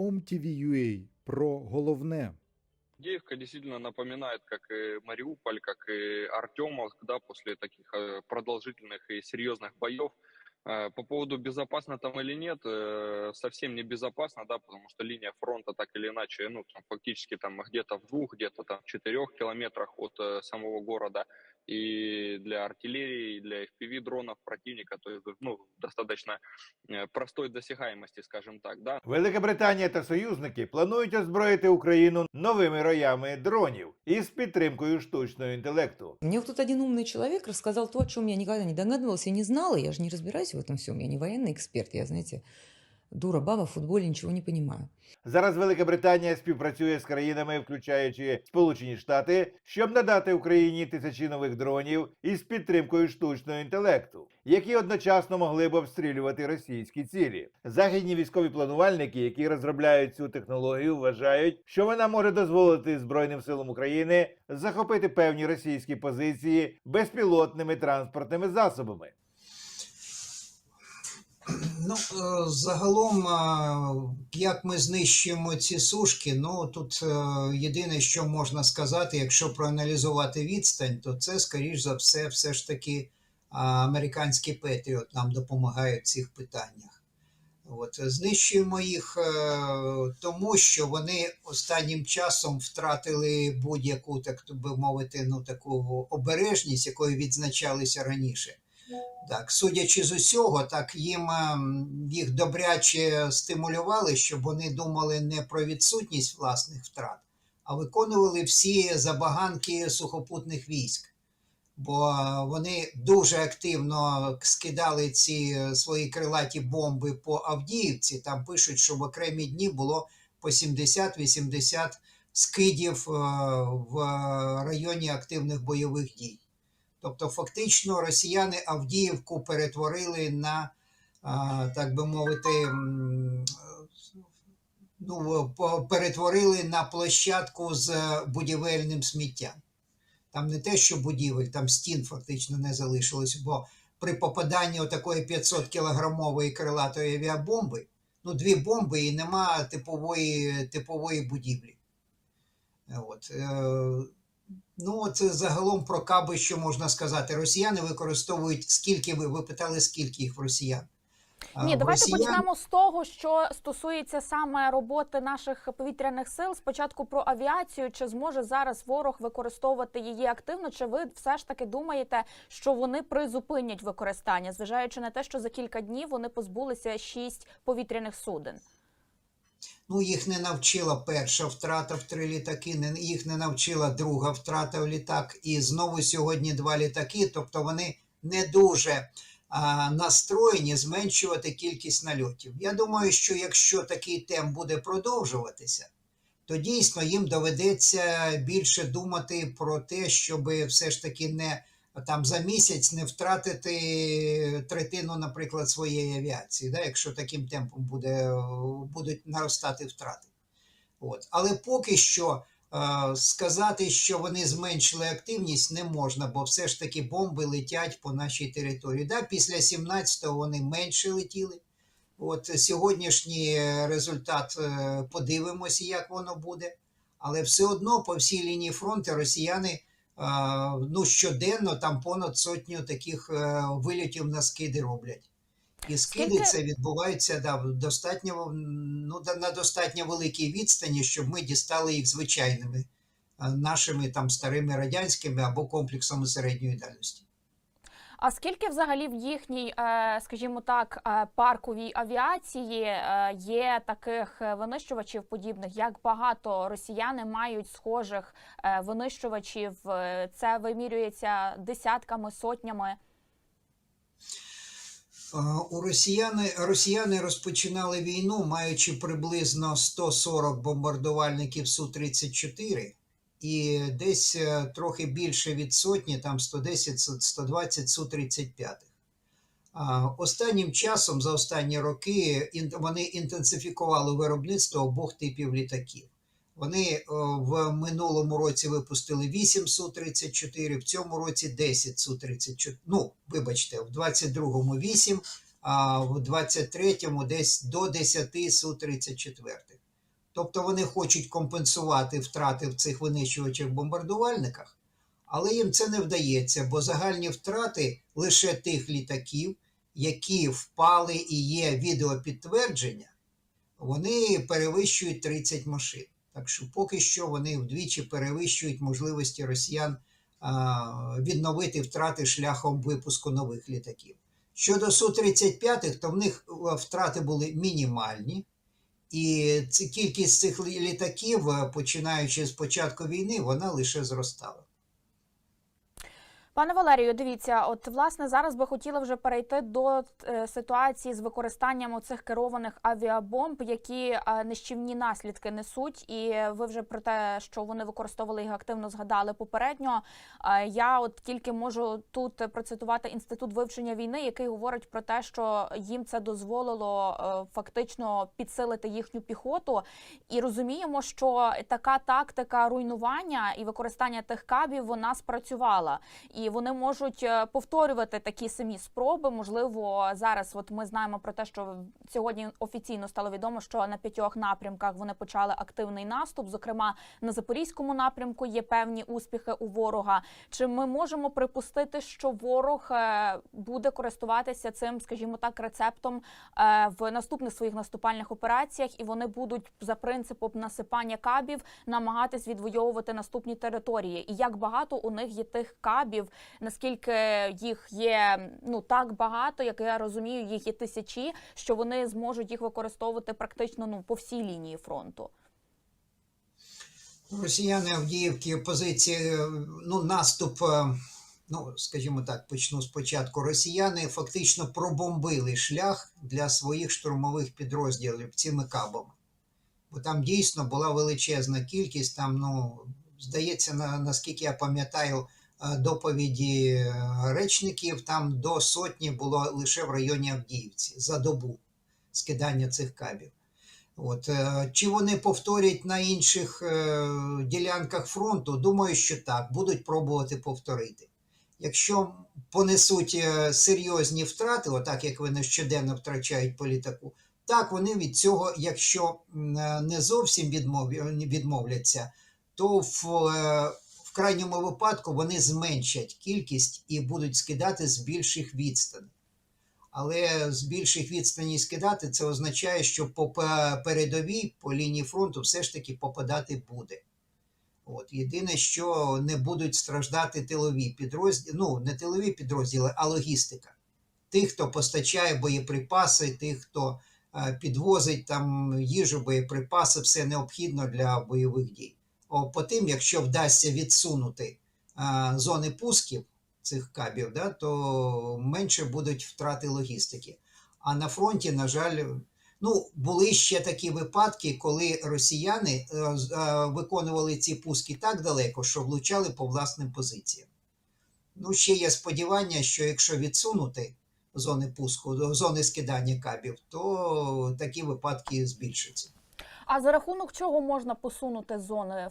OMTV.ua про головне. Авдеевка действительно напоминает, как и Мариуполь, как и Артемовск, да, после таких э, продолжительных и серьезных боев. Э, По поводу безопасно там или нет, э, совсем не безопасно, да, потому что линия фронта так или иначе, ну, там, фактически там где-то в двух, где-то там в четырех километрах от самого города. И для артиллерии, и для FPV дронов противника, то есть, ну, достаточно э, простой досягаемости, скажем так, да. Велика Британія та союзники планують озброїти Україну новими роями дронів із підтримкою штучного інтелекту. Мне вот тут один умный человек рассказал то, о чем я никогда не догадывалась и не знала. Я же не разбираюсь в этом всем. Я не военный эксперт. Я, знаете, дура баба в футболе ничего не понимаю. Зараз Велика Британія співпрацює з країнами, включаючи Сполучені Штати, щоб надати Україні тисячі нових дронів із підтримкою штучного інтелекту, які одночасно могли б обстрілювати російські цілі. Західні військові планувальники, які розробляють цю технологію, вважають, що вона може дозволити Збройним силам України захопити певні російські позиції безпілотними транспортними засобами. Ну, е, загалом, е, як ми знищуємо ці сушки, ну тут е, єдине, що можна сказати, якщо проаналізувати відстань, то це, скоріш за все, все ж таки американський Петріот нам допомагає в цих питаннях. От, знищуємо їх тому, що вони останнім часом втратили будь-яку, так би мовити, ну таку обережність, якою відзначалися раніше. Так, судячи з усього, так їм ем, їх добряче стимулювали, щоб вони думали не про відсутність власних втрат, а виконували всі забаганки сухопутних військ. Бо е, вони дуже активно скидали ці е, свої крилаті бомби по Авдіївці. Там пишуть, що в окремі дні було по 70-80 скидів е, в районі активних бойових дій. Тобто, фактично, росіяни Авдіївку перетворили на, так би мовити, ну, перетворили на площадку з будівельним сміттям. Там не те, що будівель, там стін фактично не залишилось, бо при попаданні отакої 500 кілограмової крилатої авіабомби, ну, дві бомби і нема типової, типової будівлі. От. Ну, це загалом про каби, що можна сказати. Росіяни використовують скільки ви, ви питали, скільки їх в росіян? Ні, в давайте росіян- почнемо з того, що стосується саме роботи наших повітряних сил. Спочатку про авіацію. Чи зможе зараз ворог використовувати її активно? Чи ви все ж таки думаєте, що вони призупинять використання, зважаючи на те, що за кілька днів вони позбулися шість повітряних суден? Ну, їх не навчила перша втрата в три літаки, їх не навчила друга втрата в літак, і знову сьогодні два літаки. Тобто вони не дуже а, настроєні зменшувати кількість нальотів. Я думаю, що якщо такий темп буде продовжуватися, то дійсно їм доведеться більше думати про те, щоб все ж таки не там за місяць не втратити третину, наприклад, своєї авіації, да, якщо таким темпом буде, будуть наростати втрати. От. Але поки що е, сказати, що вони зменшили активність, не можна, бо все ж таки бомби летять по нашій території. Да, після 17-го вони менше летіли. От сьогоднішній результат е, подивимося, як воно буде. Але все одно по всій лінії фронту росіяни ну, щоденно там понад сотню таких вилітів на скиди роблять. І скиди Скільки- це відбуваються да, достатньо, ну, на достатньо великій відстані, щоб ми дістали їх звичайними е, нашими там старими радянськими або комплексами середньої дальності. А скільки взагалі в їхній, е, скажімо так, е, парковій авіації е, є таких винищувачів подібних? Як багато росіяни мають схожих винищувачів? Це вимірюється десятками, сотнями. У росіяни, росіяни розпочинали війну, маючи приблизно 140 бомбардувальників Су-34 і десь е, трохи більше від сотні, там 110-120 Су-35. А, Останнім часом, за останні роки, вони інтенсифікували виробництво обох типів літаків. Вони в минулому році випустили 8 Су-34, в цьому році 10 Су-34. Ну, вибачте, в 22-му 8, а в 23-му десь до 10 Су-34. Тобто вони хочуть компенсувати втрати в цих винищувачах-бомбардувальниках, але їм це не вдається, бо загальні втрати лише тих літаків, які впали і є відеопідтвердження, вони перевищують 30 машин. Так що поки що вони вдвічі перевищують можливості росіян відновити втрати шляхом випуску нових літаків. Щодо Су-35, то в них втрати були мінімальні. І кількість цих літаків, е, починаючи з початку війни, вона лише зростала. Пане Валерію, дивіться, от власне зараз би хотіла вже перейти до е, ситуації з використанням оцих керованих авіабомб, які е, нищівні наслідки несуть. І ви вже про те, що вони використовували їх активно згадали попередньо. Е, я от тільки можу тут процитувати інститут вивчення війни, який говорить про те, що їм це дозволило фактично підсилити їхню піхоту. І розуміємо, що така тактика руйнування і використання тих кабів вона спрацювала і вони можуть е, повторювати такі самі спроби. Можливо, зараз от ми знаємо про те, що сьогодні офіційно стало відомо, що на п'ятьох напрямках вони почали активний наступ. Зокрема, на запорізькому напрямку є певні успіхи у ворога. Чи ми можемо припустити, що ворог е, буде користуватися цим, скажімо так, рецептом е, в наступних своїх наступальних операціях, і вони будуть за принципом насипання кабів намагатись відвоювати наступні території? І як багато у них є тих кабів, наскільки їх є ну так багато, як я розумію, їх є тисячі, що вони зможуть їх використовувати практично ну по всій лінії фронту. Росіяни Авдіївки позиції, ну, наступ, е, ну, скажімо так, почну спочатку. Росіяни фактично пробомбили шлях для своїх штурмових підрозділів цими кабами. Бо там дійсно була величезна кількість, там, ну, здається, на, наскільки я пам'ятаю, доповіді е, речників, там до сотні було лише в районі Авдіївці за добу скидання цих кабів. От, е, чи вони повторять на інших е, ділянках фронту? Думаю, що так, будуть пробувати повторити. Якщо понесуть е, серйозні втрати, отак як вони щоденно втрачають по літаку, так вони від цього, якщо е, не зовсім відмовляться, то в, е, в крайньому випадку вони зменшать кількість і будуть скидати з більших відстаней. Але з більших відстаней скидати це означає, що по передовій по лінії фронту все ж таки попадати буде. От. Єдине, що не будуть страждати тилові підрозділи, ну не тилові підрозділи, а логістика. Тих, хто постачає боєприпаси, тих, хто е, підвозить там їжу, боєприпаси, все необхідно для бойових дій. По тим, якщо вдасться відсунути зони пусків цих кабів, да, то менше будуть втрати логістики. А на фронті, на жаль, ну, були ще такі випадки, коли росіяни е, е, виконували ці пуски так далеко, що влучали по власним позиціям. Ну, ще є сподівання, що якщо відсунути зони пуску, зони скидання кабів, то такі випадки збільшаться. А за рахунок чого можна посунути зони е,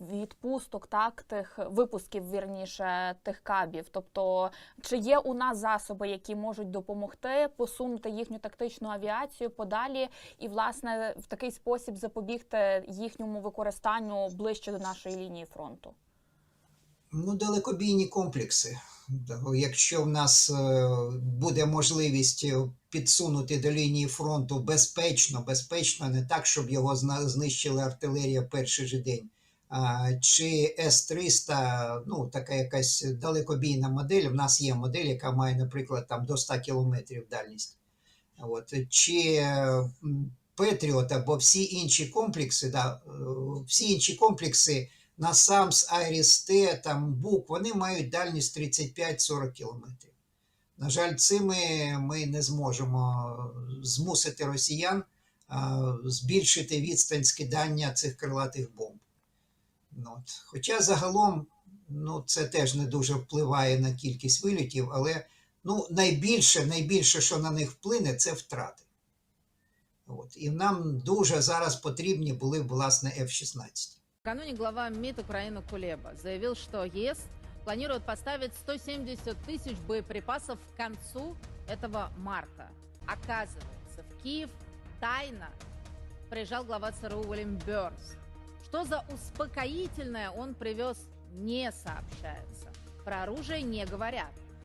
відпусток, так тих випусків, вірніше тих кабів? Тобто, чи є у нас засоби, які можуть допомогти посунути їхню тактичну авіацію подалі, і власне в такий спосіб запобігти їхньому використанню ближче до нашої лінії фронту? Ну, далекобійні комплекси. Якщо в нас е, буде можливість е, підсунути до лінії фронту безпечно, безпечно, не так, щоб його знищила артилерія перший же день. Чи С-300, ну, така якась далекобійна модель. В нас є модель, яка має, наприклад, там до 100 кілометрів дальність. От. Чи е, Петріот або всі інші комплекси, да, всі інші комплекси на САМС, Айріс-Т, там БУК, вони мають дальність 35-40 кілометрів. На жаль, цими ми не зможемо змусити росіян збільшити відстань скидання цих крилатих бомб. Ну, от. Хоча загалом ну, це теж не дуже впливає на кількість вильотів, але ну, найбільше, найбільше, що на них вплине, це втрати. От. І нам дуже зараз потрібні були власне F-16. Накануне глава МИД Украины Кулеба заявил, что ЕС планирует поставить 170 тысяч боеприпасов к концу этого марта. Оказывается, в Киев тайно приезжал глава ЦРУ Уильям Бёрнс. Что за успокоительное он привез, не сообщается. Про оружие не говорят.